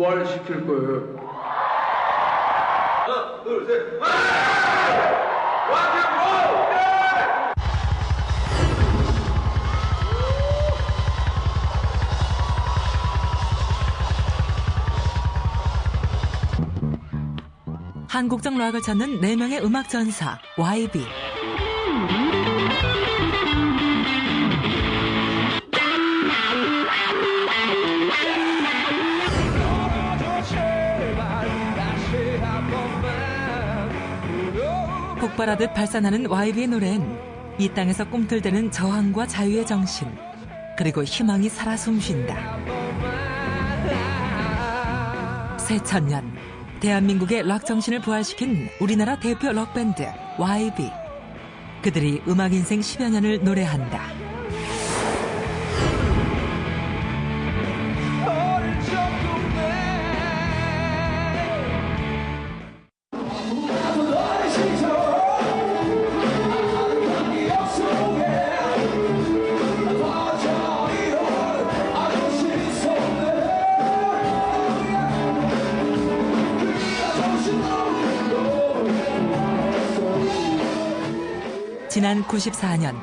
락을 부활 시킬 거예요. 하나, 둘, 셋. 한국적 락을 찾는 4명의 음악 전사 YB. 폭발하듯 발산하는 YB의 노래엔 이 땅에서 꿈틀대는 저항과 자유의 정신 그리고 희망이 살아 숨쉰다. 새천년 대한민국의 락 정신을 부활시킨 우리나라 대표 락밴드 YB. 그들이 음악 인생 10여 년을 노래한다. 지난 94년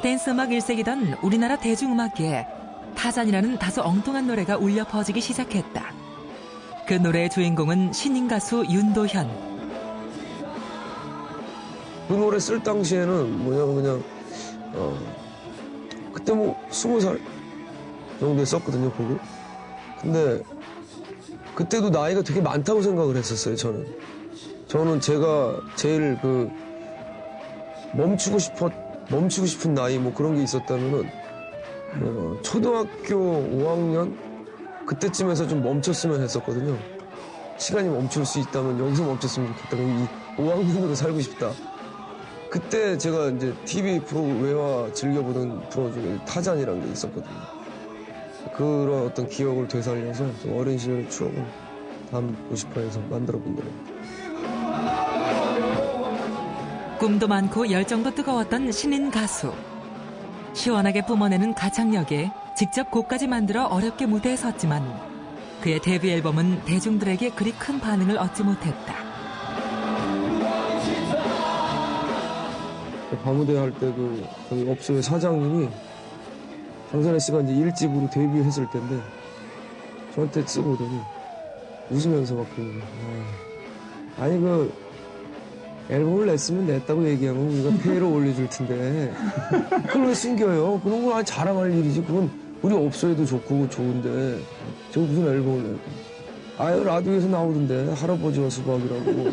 댄스 음악 일색이던 우리나라 대중음악계에 타잔이라는 다소 엉뚱한 노래가 울려 퍼지기 시작했다. 그 노래의 주인공은 신인 가수 윤도현. 그 노래 쓸 당시에는 뭐냐면 그냥 어 그때 뭐 스무 살 정도에 썼거든요 곡을 근데 그때도 나이가 되게 많다고 생각을 했었어요 저는 저는 제가 제일 그 멈추고 싶어 멈추고 싶은 나이 뭐 그런 게 있었다면은 어, 초등학교 5학년 그때쯤에서 좀 멈췄으면 했었거든요 시간이 멈출 수 있다면 여기서 멈췄으면 좋겠다 이 5학년으로 살고 싶다 그때 제가 이제 TV 프로 외화 즐겨보던 프로 중에 타잔이라는 게 있었거든요. 그런 어떤 기억을 되살려서 좀 어린 시절의 추억을 담고 싶어 해서 만들어 본 노래입니다. 꿈도 많고 열정도 뜨거웠던 신인 가수. 시원하게 뿜어내는 가창력에 직접 곡까지 만들어 어렵게 무대에 섰지만 그의 데뷔 앨범은 대중들에게 그리 큰 반응을 얻지 못했다. 바무대 할 때 그 저희 업소의 사장님이 장선혜 씨가 이제 일집으로 데뷔했을 때인데 저한테 쓰고 오더니 웃으면서 막 아, 아니 그 앨범을 냈으면 냈다고 얘기하면 우리가 폐를 올려줄 텐데 그걸 왜 숨겨요? 그런 건 자랑할 일이지 그건 우리 업소에도 좋고 좋은데 저 무슨 앨범을 내고 아유 라디오에서 나오던데 할아버지와 수박이라고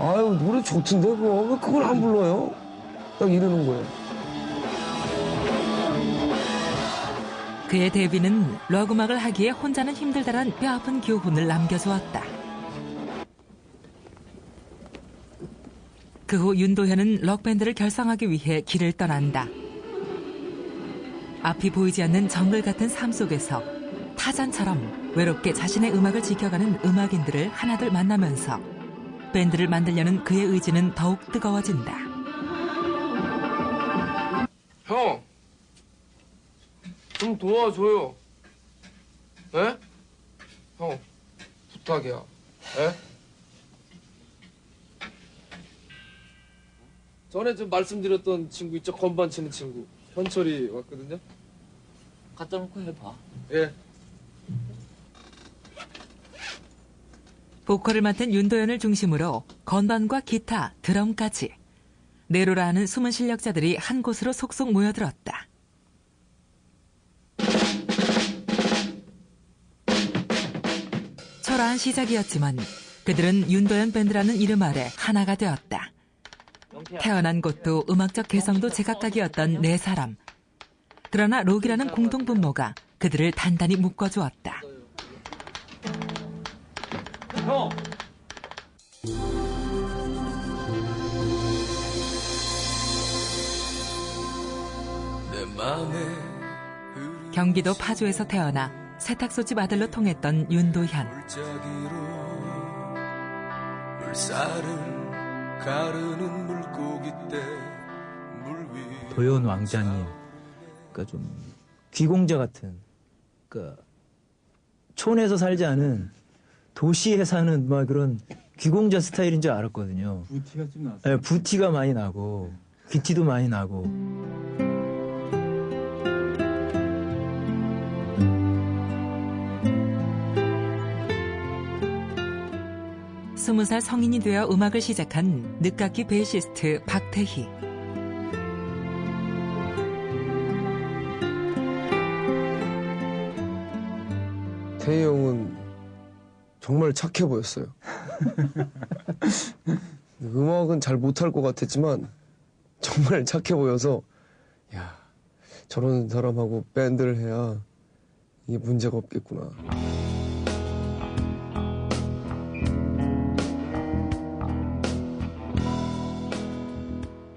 아유 노래 좋던데 그거 왜 그걸 안 불러요? 딱 이러는 거예요. 그의 데뷔는 락 음악을 하기에 혼자는 힘들다란 뼈아픈 교훈을 남겨주었다. 그 후 윤도현은 락밴드를 결성하기 위해 길을 떠난다. 앞이 보이지 않는 정글 같은 삶 속에서 타잔처럼 외롭게 자신의 음악을 지켜가는 음악인들을 하나둘 만나면서 밴드를 만들려는 그의 의지는 더욱 뜨거워진다. 형, 좀 도와줘요. 에? 형, 부탁이야. 에? 전에 좀 말씀드렸던 친구 있죠? 건반 치는 친구. 현철이 왔거든요? 갖다 놓고 해봐. 예. 보컬을 맡은 윤도현을 중심으로 건반과 기타, 드럼까지 내로라 하는 숨은 실력자들이 한 곳으로 속속 모여들었다. 초라한 시작이었지만 그들은 윤도현 밴드라는 이름 아래 하나가 되었다. 태어난 곳도 음악적 개성도 제각각이었던 네 사람. 그러나 록이라는 공동 분모가 그들을 단단히 묶어주었다. 형! 경기도 파주에서 태어나 세탁소집 아들로 통했던 윤도현. 도현 왕자님, 그러니까 좀 귀공자 같은 그 촌에서 살지 않은 도시에 사는 막 그런 귀공자 스타일인 줄 알았거든요. 부티가 좀 났어요. 네, 부티가 많이 나고 귀티도 많이 나고 스무 살 성인이 되어 음악을 시작한 늦깎이 베이시스트 박태희. 태희 형은 정말 착해 보였어요. 음악은 잘 못할 것 같았지만 정말 착해 보여서 야 저런 사람하고 밴드를 해야 이게 문제가 없겠구나.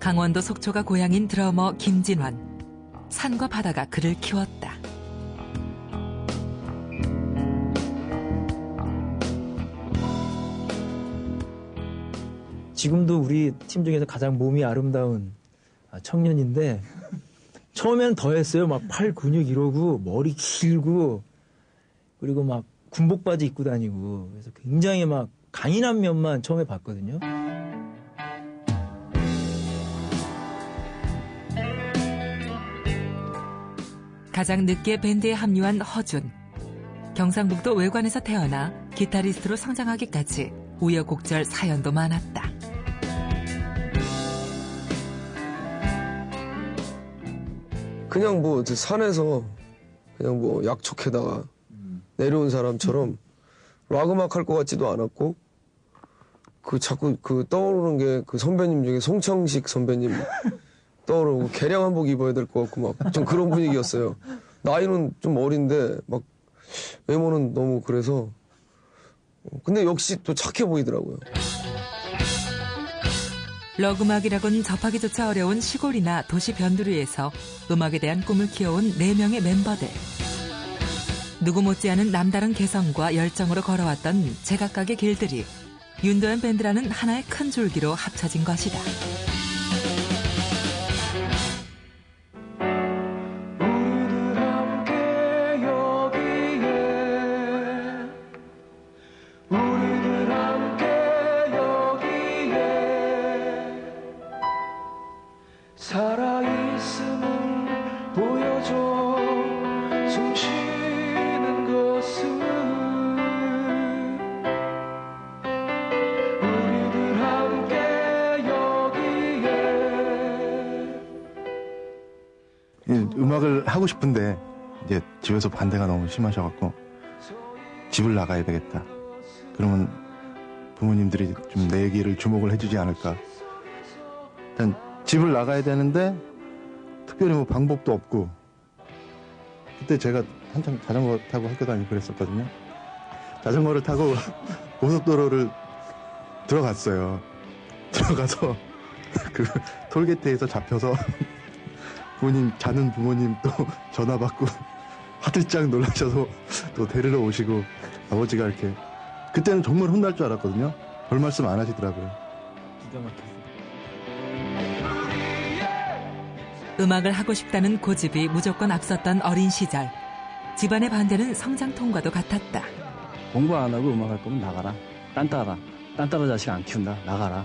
강원도 속초가 고향인 드러머 김진환. 산과 바다가 그를 키웠다. 지금도 우리 팀 중에서 가장 몸이 아름다운 아, 청년인데 처음에는 더 했어요. 막 팔 근육 이러고 머리 길고 그리고 막 군복 바지 입고 다니고 그래서 굉장히 막 강인한 면만 처음에 봤거든요. 가장 늦게 밴드에 합류한 허준. 경상북도 외관에서 태어나 기타리스트로 성장하기까지 우여곡절 사연도 많았다. 그냥 뭐 산에서 그냥 뭐 약촉에다가 내려온 사람처럼 락 음악 할 것 같지도 않았고 그 자꾸 그 떠오르는 게 그 선배님 중에 송창식 선배님 떠오르고 개량 한복 입어야 될 것 같고 막 좀 그런 분위기였어요. 나이는 좀 어린데 막 외모는 너무 그래서 근데 역시 또 착해 보이더라고요. 럭음악이라곤 접하기조차 어려운 시골이나 도시 변두리에서 음악에 대한 꿈을 키워온 네명의 멤버들. 누구 못지않은 남다른 개성과 열정으로 걸어왔던 제각각의 길들이 윤도현 밴드라는 하나의 큰 줄기로 합쳐진 것이다. 하고 싶은데 이제 집에서 반대가 너무 심하셔갖고 집을 나가야 되겠다. 그러면 부모님들이 좀 내 얘기를 주목을 해주지 않을까. 일단 집을 나가야 되는데 특별히 뭐 방법도 없고 그때 제가 한참 자전거 타고 학교 다니고 그랬었거든요. 자전거를 타고 고속도로를 들어갔어요. 들어가서 그 톨게이트에서 잡혀서 부모님 자는 부모님 또 전화 받고 화들짝 놀라셔서 또 데리러 오시고 아버지가 이렇게 그때는 정말 혼날 줄 알았거든요. 별 말씀 안 하시더라고요. 기가 막혔어요. 음악을 하고 싶다는 고집이 무조건 앞섰던 어린 시절. 집안의 반대는 성장통과도 같았다. 공부 안 하고 음악 할 거면 나가라. 딴 따라. 딴 따라 자식 안 키운다. 나가라.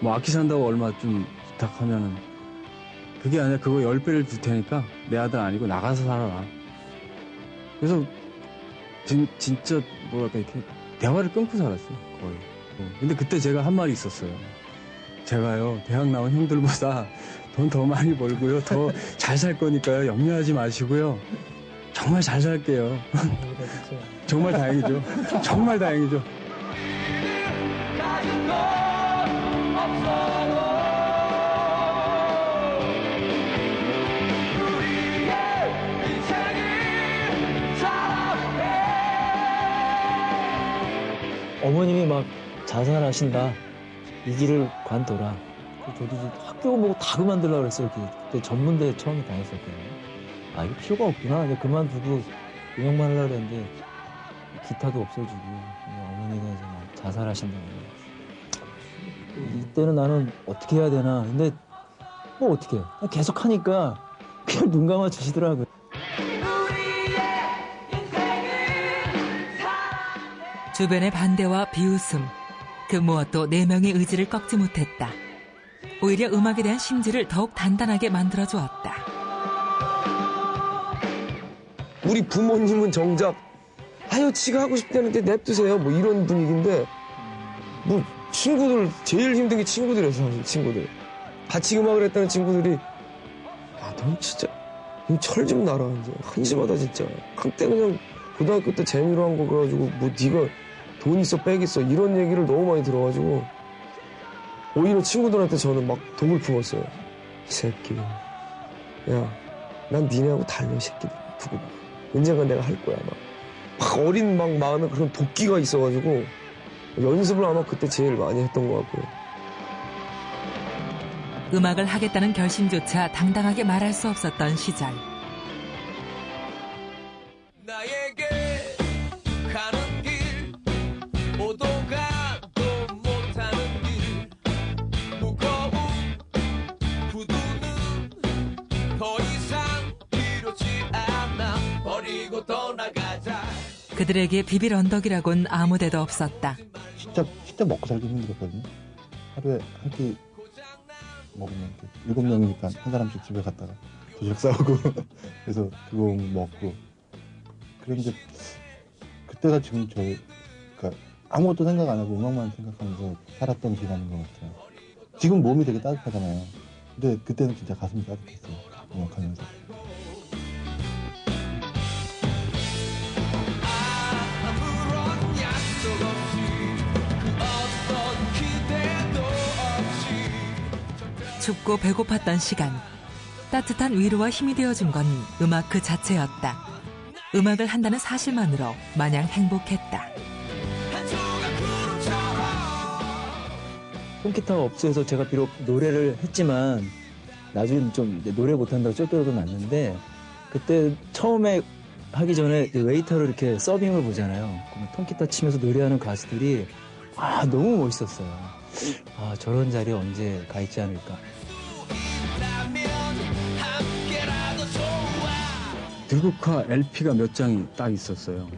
뭐 악기 산다고 얼마 좀 부탁하면은 그게 아니라 그거 열 배를 줄 테니까 내 아들 아니고 나가서 살아라. 그래서 진, 진짜 뭐랄까 이렇게 대화를 끊고 살았어요. 거의. 어. 근데 그때 제가 한 말이 있었어요. 제가요 대학 나온 형들보다 돈 더 많이 벌고요. 더 잘 살 거니까요. 염려하지 마시고요. 정말 잘 살게요. 정말 다행이죠. 정말 다행이죠. 어머님이 막 자살하신다. 이 길을 관둬라. 저도 학교 뭐다 그만두려고 그랬어요. 그- 그때 전문대 처음에 다녔었거든요. 아, 이거 필요가 없구나. 이제 그만두고 음악만 하려고 했는데 기타도 없어지고 어머니가 이제 막 자살하신다고. 이때는 나는 어떻게 해야 되나. 근데 뭐 어떻게 해. 계속 하니까 그냥 눈 감아 주시더라고요. 주변의 반대와 비웃음, 그 무엇도 네 명의 의지를 꺾지 못했다. 오히려 음악에 대한 심지를 더욱 단단하게 만들어 주었다. 우리 부모님은 정작 아유 지가 하고 싶다는데 냅두세요 뭐 이런 분위기인데 뭐 친구들 제일 힘든 게 친구들이어서 친구들 같이 음악을 했다는 친구들이 야넌 진짜 철좀 나라 이제 한심하다 진짜 그때 그냥 고등학교 때 재미로 한 거 그래가지고 뭐 네가 돈 있어 빽 있어 이런 얘기를 너무 많이 들어가지고 오히려 친구들한테 저는 막 독을 품었어요 이 새끼 야 난 니네하고 달려 이 새끼들 두고 봐 언젠가 내가 할 거야 막. 막 어린 막 마음에 그런 도끼가 있어가지고 연습을 아마 그때 제일 많이 했던 것 같고요. 음악을 하겠다는 결심조차 당당하게 말할 수 없었던 시절. 그들에게 비빌 언덕이라곤 아무 데도 없었다. 진짜 진짜 먹고 살기 힘들었거든요. 하루에 한 끼 먹으면 일곱 명이니까 한 사람씩 집에 갔다가 도시락 싸오고 그래서 그거 먹고 그런데 그때가 지금 저 그러니까 아무것도 생각 안 하고 음악만 생각하면서 살았던 기간인 것 같아요. 지금 몸이 되게 따뜻하잖아요. 근데 그때는 진짜 가슴이 따뜻했어요. 음악하면서. 춥고 배고팠던 시간. 따뜻한 위로와 힘이 되어준 건 음악 그 자체였다. 음악을 한다는 사실만으로 마냥 행복했다. 홈기타가 없어서 제가 비록 노래를 했지만 나중에 좀 노래 못한다고 쫓겨도 났는데 그때 처음에 하기 전에 웨이터를 이렇게 서빙을 보잖아요. 통기타 치면서 노래하는 가수들이 아 너무 멋있었어요. 아 저런 자리에 언제 가 있지 않을까. 들국화 LP가 몇 장이 딱 있었어요.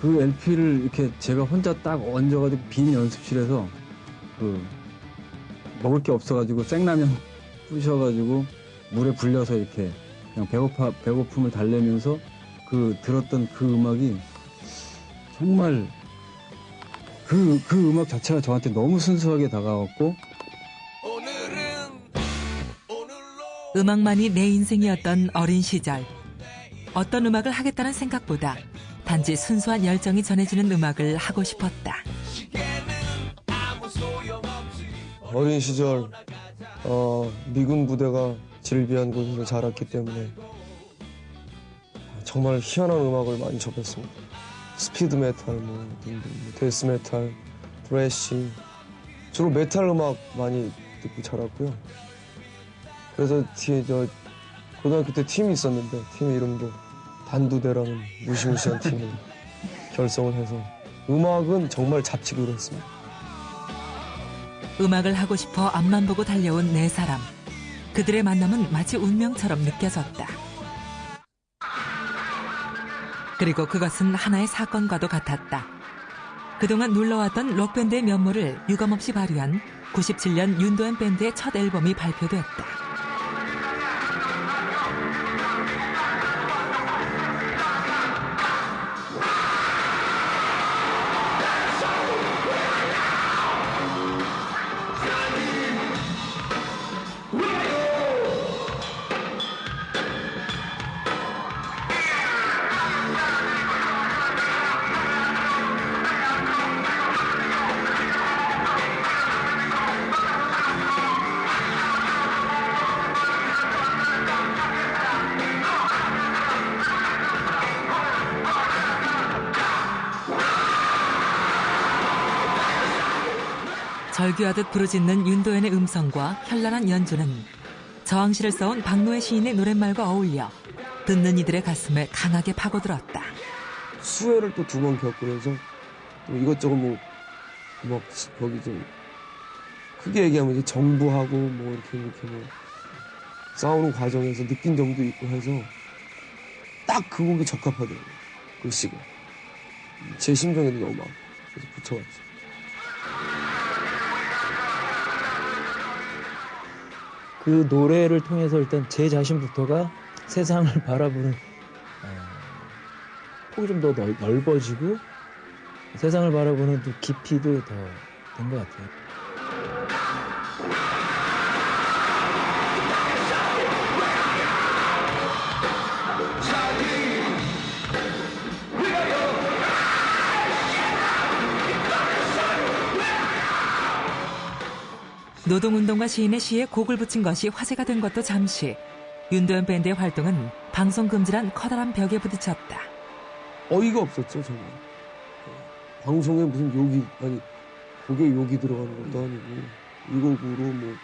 그 LP를 이렇게 제가 혼자 딱 얹어가지고 빈 연습실에서 그 먹을 게 없어가지고 생라면 부셔가지고 물에 불려서 이렇게 그냥 배고파 배고픔을 달래면서 그 들었던 그 음악이 정말 그 그 음악 자체가 저한테 너무 순수하게 다가왔고 오늘은 오늘로 음악만이 내 인생이었던 어린 시절. 어떤 음악을 하겠다는 생각보다 단지 순수한 열정이 전해지는 음악을 하고 싶었다. 어린 시절 어, 미군 부대가 질비한 곳에서 자랐기 때문에 정말 희한한 음악을 많이 접했습니다. 스피드 메탈, 뭐, 뭐 데스 메탈, 브레시 주로 메탈 음악 많이 듣고 자랐고요. 그래서 뒤에 저 고등학교 때 팀이 있었는데 팀의 이름도 단두대라는 무시무시한 팀을 결성을 해서 음악은 정말 잡치기로 했습니다. 음악을 하고 싶어 앞만 보고 달려온 네 사람. 그들의 만남은 마치 운명처럼 느껴졌다. 그리고 그것은 하나의 사건과도 같았다. 그동안 놀러왔던 록밴드의 면모를 유감없이 발휘한 97년 윤도현 밴드의 첫 앨범이 발표됐다. 절규하듯 부르짖는 윤도현의 음성과 현란한 연주는 저항시를 써온 박노해 시인의 노랫말과 어울려 듣는 이들의 가슴에 강하게 파고들었다. 수해를 또 두 번 겪고 그래서 또 이것저것 뭐, 뭐 거기 좀 크게 얘기하면 이제 정부하고 뭐 이렇게 이렇게 뭐 싸우는 과정에서 느낀 점도 있고 해서 딱 그 곡이 적합하더라고요. 글씨가. 제 심정에도 너무 막 계속 붙여왔죠. 그 노래를 통해서 일단 제 자신부터가 세상을 바라보는 어, 폭이 좀 더 넓어지고 세상을 바라보는 또 깊이도 더 된 것 같아요. 노동운동가 시인의 시에 곡을 붙인 것이 화제가 된 것도 잠시 윤도현 밴드의 활동은 방송 금지란 커다란 벽에 부딪혔다. 어이가 없었죠 정말. 어, 방송에 무슨 욕이 아니 곡에 욕이 들어가는 것도 아니고 이 곡으로 뭐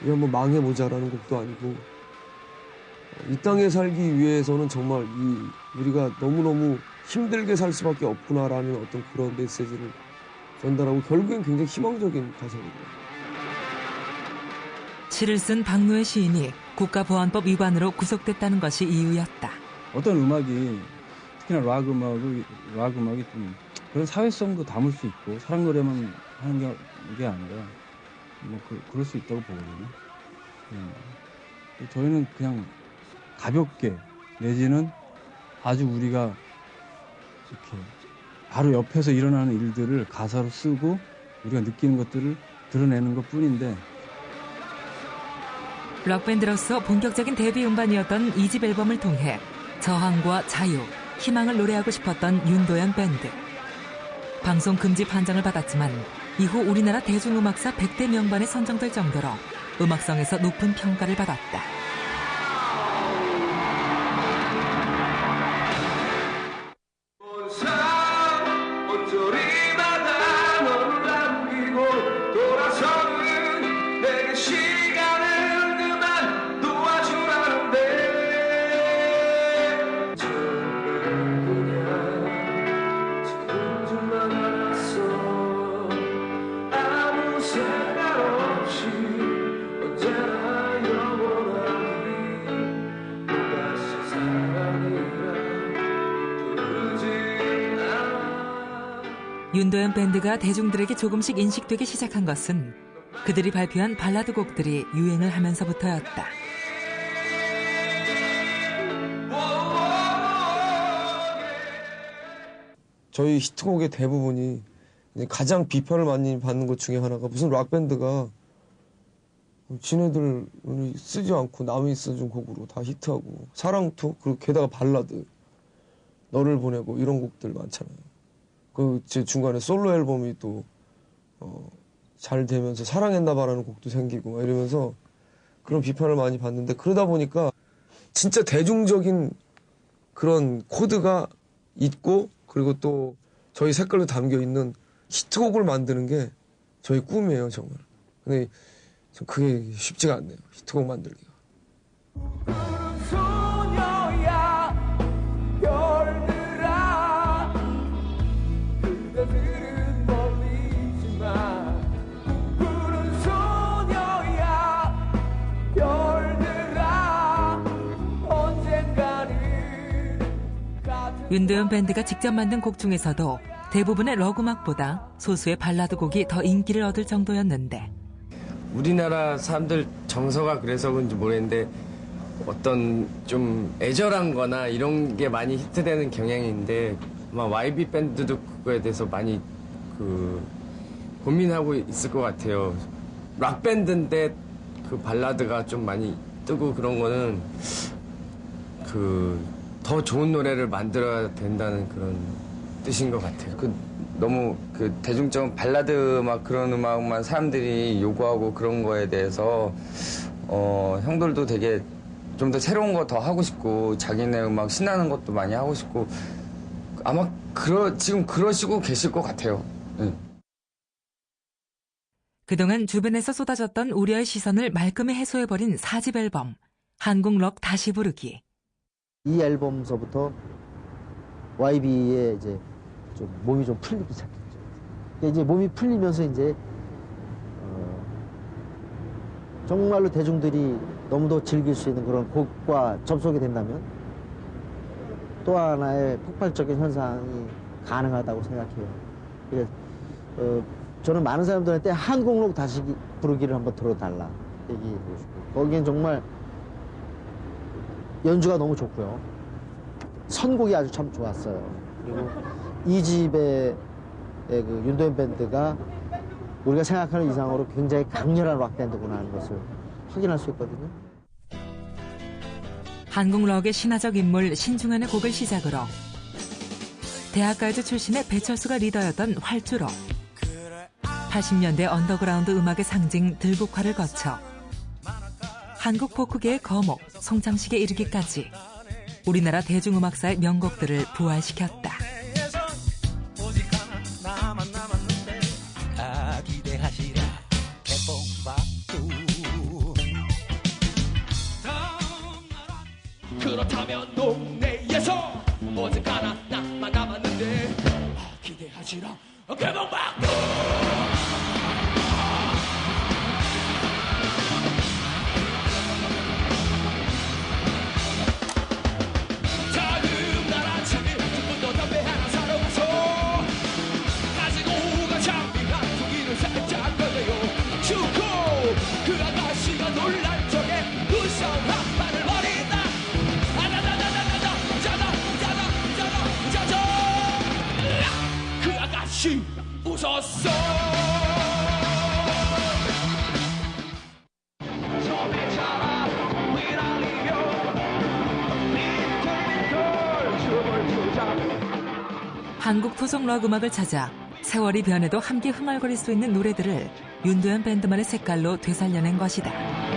우리 한번 망해보자라는 곡도 아니고 어, 이 땅에 살기 위해서는 정말 이 우리가 너무너무 힘들게 살 수밖에 없구나라는 어떤 그런 메시지를 전달하고 결국엔 굉장히 희망적인 가사입니다. 시를 쓴 박노해 시인이 국가보안법 위반으로 구속됐다는 것이 이유였다. 어떤 음악이 특히나 락 음악이 락 음악이 좀 그런 사회성도 담을 수 있고 사랑 노래만 하는 게, 게 아니라 뭐 그, 그럴 수 있다고 보거든요. 예. 저희는 그냥 가볍게 내지는 아주 우리가 이렇게 바로 옆에서 일어나는 일들을 가사로 쓰고 우리가 느끼는 것들을 드러내는 것 뿐인데 록밴드로서 본격적인 데뷔 음반이었던 2집 앨범을 통해 저항과 자유, 희망을 노래하고 싶었던 윤도현 밴드. 방송 금지 판정을 받았지만 이후 우리나라 대중음악사 100대 명반에 선정될 정도로 음악성에서 높은 평가를 받았다. 윤도현 밴드가 대중들에게 조금씩 인식되기 시작한 것은 그들이 발표한 발라드 곡들이 유행을 하면서부터였다. 저희 히트곡의 대부분이 가장 비판을 많이 받는 것 중에 하나가 무슨 락 밴드가 지네들 쓰지 않고 남이 써준 곡으로 다 히트하고 사랑투 그리고 게다가 발라드 너를 보내고 이런 곡들 많잖아요. 그 제 중간에 솔로 앨범이 또 어, 잘 되면서 사랑했나봐라는 곡도 생기고 막 이러면서 그런 비판을 많이 받는데 그러다 보니까 진짜 대중적인 그런 코드가 있고 그리고 또 저희 색깔도 담겨 있는 히트곡을 만드는 게 저희 꿈이에요 정말. 근데 좀 그게 쉽지가 않네요 히트곡 만들기가. 윤도현 밴드가 직접 만든 곡 중에서도 대부분의 럭음악보다 소수의 발라드 곡이 더 인기를 얻을 정도였는데 우리나라 사람들 정서가 그래서 그런지 모르겠는데 어떤 좀 애절한 거나 이런 게 많이 히트되는 경향이 있는데 아마 YB 밴드도 그거에 대해서 많이 그 고민하고 있을 것 같아요. 락 밴드인데 그 발라드가 좀 많이 뜨고 그런 거는 그 더 좋은 노래를 만들어야 된다는 그런 뜻인 것 같아요. 그 너무 그 대중적인 발라드 막 그런 음악만 사람들이 요구하고 그런 거에 대해서 어 형들도 되게 좀 더 새로운 거 더 하고 싶고 자기네 음악 신나는 것도 많이 하고 싶고 아마 그러 지금 그러시고 계실 것 같아요. 네. 그동안 주변에서 쏟아졌던 우려의 시선을 말끔히 해소해버린 4집 앨범 한국 럭 다시 부르기. 이 앨범서부터 YB에 이제 좀 몸이 좀 풀리기 시작했죠. 근데 이제 몸이 풀리면서 이제 어, 정말로 대중들이 너무도 즐길 수 있는 그런 곡과 접속이 된다면 또 하나의 폭발적인 현상이 가능하다고 생각해요. 그러니까 어, 저는 많은 사람들한테 한국록 다시 부르기를 한번 들어달라 얘기하고 싶고 거기엔 정말 연주가 너무 좋고요. 선곡이 아주 참 좋았어요. 그리고 이 집의 그 윤도현 밴드가 우리가 생각하는 이상으로 굉장히 강렬한 락 밴드구나 하는 것을 확인할 수 있거든요. 한국 록의 신화적 인물 신중현의 곡을 시작으로 대학 가요제 출신의 배철수가 리더였던 활주로 80년대 언더그라운드 음악의 상징 들국화를 거쳐 한국 포크계의 거목 송창식에 이르기까지 우리나라 대중음악사의 명곡들을 부활시켰다. 토속 락 음악을 찾아 세월이 변해도 함께 흥얼거릴 수 있는 노래들을 윤도현 밴드만의 색깔로 되살려낸 것이다.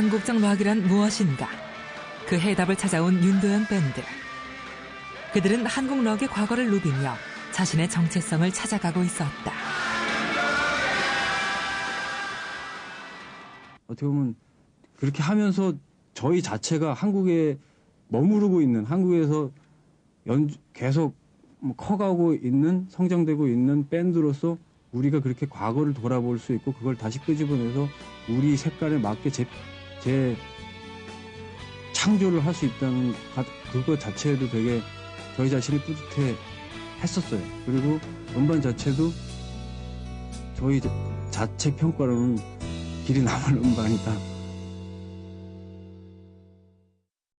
한국적 락이란 무엇인가? 그 해답을 찾아온 윤도현 밴드. 그들은 한국 락의 과거를 누비며 자신의 정체성을 찾아가고 있었다. 어떻게 보면 그렇게 하면서 저희 자체가 한국에 머무르고 있는 한국에서 연 계속 뭐 커가고 있는 성장되고 있는 밴드로서 우리가 그렇게 과거를 돌아볼 수 있고 그걸 다시 끄집어내서 우리 색깔에 맞게 제, 제 창조를 할 수 있다는 가- 그거 자체도 되게 저희 자신이 뿌듯해 했었어요. 그리고 음반 자체도 저희 자- 자체 평가로는 길이 남을 음반이다.